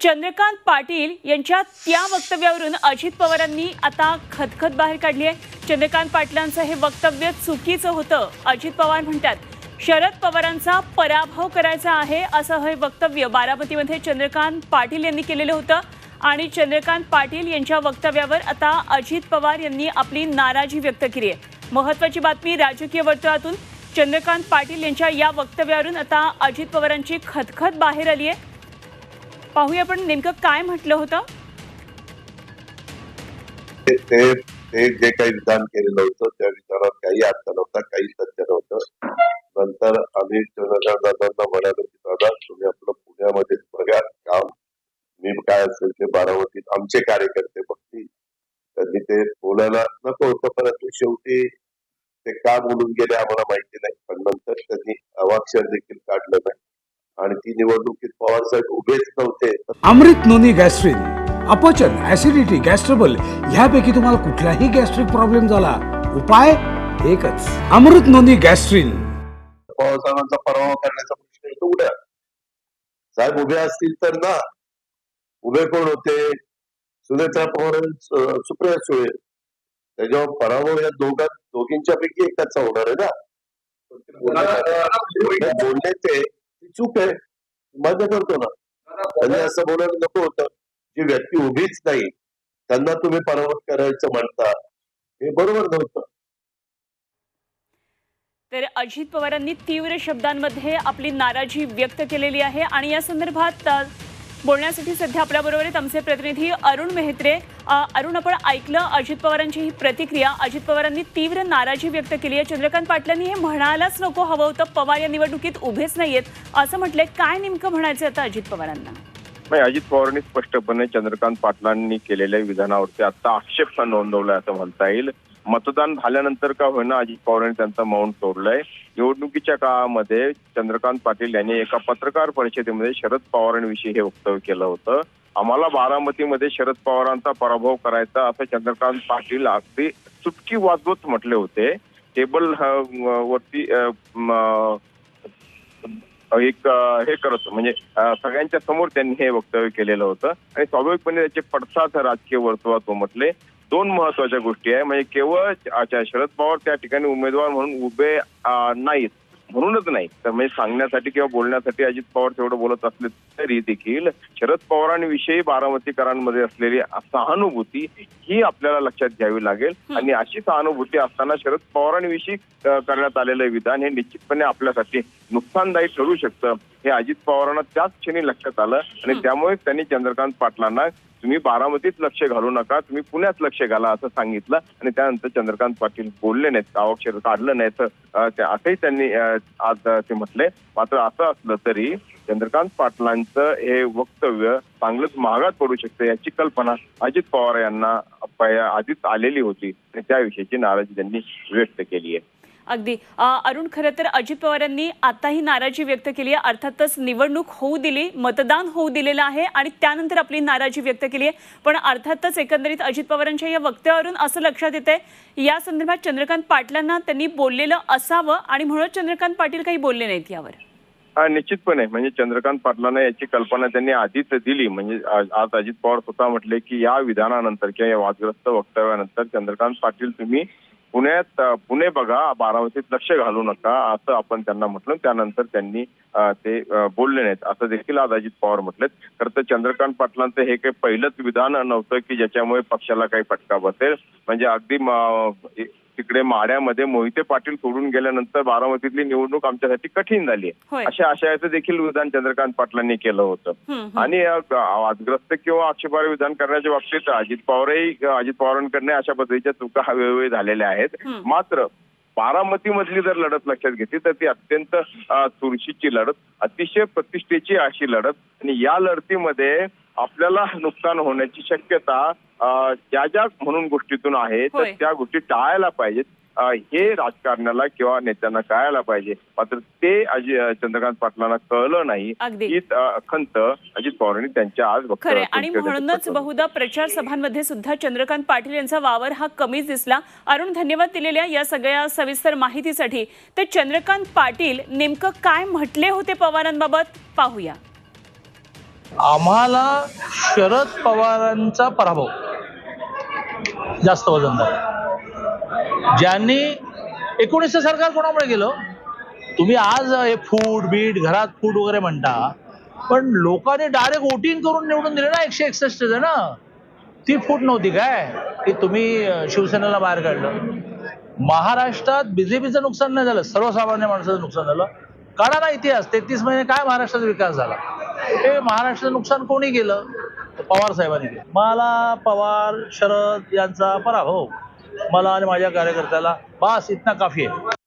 चंद्रकांत पाटील यांच्या त्या वक्तव्यावरून अजित पवारांनी आता खतखत बाहेर काढली आहे. चंद्रकांत पाटलांचं हे वक्तव्य चुकीचं होतं. अजित पवार म्हणतात शरद पवारांचा पराभव करायचा आहे असं हे वक्तव्य बारामतीमध्ये चंद्रकांत पाटील यांनी केलेलं होतं. आणि चंद्रकांत पाटील यांच्या वक्तव्यावर आता अजित पवार यांनी आपली नाराजी व्यक्त केली आहे. महत्वाची बातमी राजकीय वर्तुळातून चंद्रकांत पाटील यांच्या या वक्तव्यावरून आता अजित पवारांची खतखत बाहेर आली आहे. पाहूया आपण नेमकं काय म्हटलं होतं. ते ते जे काही विधान केलेलं होतं त्या विधानात काही अर्थ नव्हता काही सत्य नव्हतं. नंतर आम्ही चंद्रकांत दादांना म्हणालो की दादा तुम्ही आपलं पुण्यामध्ये बघा काम. मी काय असेल ते बारामतीत आमचे कार्यकर्ते बघतील. त्यांनी ते बोलायला नको होतं परंतु शेवटी ते का बोलून गेले आम्हाला माहिती नाही. पण नंतर त्यांनी अवाक्षर देखील काढलं नाही. आणि ती निवडणुकीत पवार साहेब उभेच नव्हते. तर अमृत नोनी गॅस्ट्रिन अपचन ऍसिडिटी गॅस्ट्रबल ह्यापैकी तुम्हाला कुठलाही गॅस्ट्रिक प्रॉब्लेम झाला. उपाय एकच. अमृत नोनी गॅस्ट्रिन. पवार साहेबांचा पराभव करण्याचा प्रश्न येतो उद्या. साहेब उभे असतील तर ना उभे कोण होते? सुनेत्रा पवार सुप्रिया सुळे. त्याच्यावर पराभव या दोघां दोघींच्या पैकी एकाचा होणार आहे ना. बोलले ती. चूक आहे. मान्य करतो ना. त्यांनी असं बोलायला नको होतं. जी व्यक्ती उभीच नाही त्यांना तुम्ही पराभव करायचं म्हणता. हे बरोबर नव्हतं. तर अजित पवारांनी तीव्र शब्दांमध्ये आपली नाराजी व्यक्त केलेली आहे. आणि या संदर्भात बोलण्यासाठी सध्या आपल्याबरोबर आहेत आमचे प्रतिनिधी अरुण मेहत्रे. अरुण आपण ऐकलं अजित पवारांची ही प्रतिक्रिया. अजित पवारांनी तीव्र नाराजी व्यक्त केली आहे. चंद्रकांत पाटलांनी हे म्हणायलाच नको. हवं होतं पवार या निवडणुकीत उभेच नाहीयेत. असं म्हटलंय. काय नेमकं म्हणायचं आता अजित पवारांना? नाही अजित पवारांनी स्पष्टपणे चंद्रकांत पाटलांनी केलेल्या विधानावरती आता आक्षेप नोंदवला असं म्हणता येईल. मतदान झाल्यानंतर का होईना अजित पवारांनी त्यांचं मौन तोडलंय. निवडणुकीच्या काळामध्ये चंद्रकांत पाटील यांनी एका पत्रकार परिषदेमध्ये शरद पवारांविषयी हे वक्तव्य केलं होतं. आम्हाला बारामतीमध्ये शरद पवारांचा पराभव करायचा असं चंद्रकांत पाटील अगदी चुटकी वाजवत म्हटले होते. टेबल वरती एक हे करत म्हणजे सगळ्यांच्या समोर त्यांनी हे वक्तव्य केलेलं होतं. आणि स्वाभाविकपणे त्याचे पडसाद राजकीय वर्तुळात उमटले. दोन महत्त्वाच्या गोष्टी आहे. म्हणजे केवळ शरद पवार त्या ठिकाणी उमेदवार म्हणून उभे नाहीत. म्हणूनच नाही. तर म्हणजे सांगण्यासाठी किंवा बोलण्यासाठी अजित पवार तेवढं बोलत असले तरी देखील शरद पवारांविषयी बारामतीकरांमध्ये असलेली सहानुभूती ही आपल्याला लक्षात घ्यावी लागेल. आणि अशी सहानुभूती असताना शरद पवारांविषयी करण्यात आलेलं विधान हे निश्चितपणे आपल्यासाठी नुकसानदायी ठरू शकतं. हे अजित पवारांना त्याच क्षणी लक्षात आलं आणि त्यामुळे त्यांनी चंद्रकांत पाटलांना तुम्ही बारामतीत लक्ष घालू नका तुम्ही पुण्यात लक्ष घाला असं सांगितलं आणि त्यानंतर चंद्रकांत पाटील बोलले नाहीत अक्षर काढलं नाही तर अ, ते- असंही त्यांनी आज ते म्हटले. मात्र असं असलं तरी चंद्रकांत पाटलांचं हे वक्तव्य चांगलंच महागात पडू शकतं याची कल्पना अजित पवार यांना आधीच आलेली होती आणि त्याविषयीची नाराजी त्यांनी व्यक्त केली आहे. अगदी. अरुण खरं तर अजित पवारांनी आताही नाराजी व्यक्त केली आहे. अर्थातच निवडणूक होऊ दिली मतदान होऊ दिलेलं आहे आणि त्यानंतर आपली नाराजी व्यक्त केली आहे. पण अर्थातच एकंदरीत अजित पवारांच्या या वक्तव्यावरून असं लक्षात येत आहे या संदर्भात चंद्रकांत पाटलांना त्यांनी बोललेलं असावं आणि म्हणून चंद्रकांत पाटील काही बोलले नाहीत यावर. हा निश्चितपणे. म्हणजे चंद्रकांत पाटलांना याची कल्पना त्यांनी आधीच दिली. म्हणजे आज आज अजित पवार स्वतः म्हटले की या विधानानंतर किंवा या वादग्रस्त वक्तव्यानंतर चंद्रकांत पाटील तुम्ही पुण्यात पुणे बघा बारामतीत लक्ष घालू नका असं आपण त्यांना म्हटलं. त्यानंतर त्यांनी ते बोलले नाहीत. असं देखील आज अजित पवार म्हटलेत. खरं तर चंद्रकांत पाटलांचं हे काही पहिलंच विधान नव्हतं की ज्याच्यामुळे पक्षाला काही फटका बसेल. म्हणजे अगदी तिकडे माड्यामध्ये मोहिते पाटील सोडून गेल्यानंतर बारामतीतली निवडणूक आमच्यासाठी कठीण झाली अशा आशयाचं देखील विधान चंद्रकांत पाटलांनी केलं होतं. आणि वादग्रस्त किंवा आक्षेपार्ह विधान करण्याच्या बाबतीत अजित पवारही अजित पवारांकडनं अशा पद्धतीच्या चुका वेळोवेळी झालेल्या आहेत. मात्र बारामतीमधली जर लढत लक्षात घेतली तर ती अत्यंत चुरशीची लढत अतिशय प्रतिष्ठेची अशी लढत. आणि या लढतीमध्ये आपल्याला नुकसान होण्याची शक्यता ज्या ज्या म्हणून गोष्टीतून आहे तर. त्या गोष्टी टाळायला पाहिजेत. हे राजकारण्याला किंवा नेत्यांना कळायला पाहिजे. मात्र ते अजि चंद्रकांत पाटलांना कळलं नाही. अ, खंत अजित पवारांनी त्यांच्या आज खरे आणि म्हणूनच. बहुधा प्रचार सभांमध्ये सुद्धा चंद्रकांत पाटील यांचा वावर हा कमीच दिसला. अरुण धन्यवाद दिलेल्या या सगळ्या सविस्तर माहितीसाठी. तर चंद्रकांत पाटील नेमकं काय म्हटले होते पवारांबाबत? पाहूया. आम्हाला शरद पवारांचा पराभव. जास्त वजनदार ज्यांनी एकोणीसचं सरकार कोणामुळे गेलं तुम्ही आज हे फूड बीट घरात फूड वगैरे म्हणता पण लोकांनी डायरेक्ट वोटिंग करून निवडून दिले ना एकशे एकसष्ट जण. ती फूट नव्हती काय? की तुम्ही शिवसेनेला बाहेर काढलं. महाराष्ट्रात बीजेपीचं नुकसान नाही झालं. सर्वसामान्य माणसाचं नुकसान झालं. काढा ना इतिहास. तेहतीस महिने काय महाराष्ट्राचा विकास झाला? हे महाराष्ट्राचं नुकसान कोणी केलं? पवार साहेबांनी केलं. मला पवार शरद यांचा पराभव. मला आणि माझ्या कार्यकर्त्याला बास इतना काफी आहे.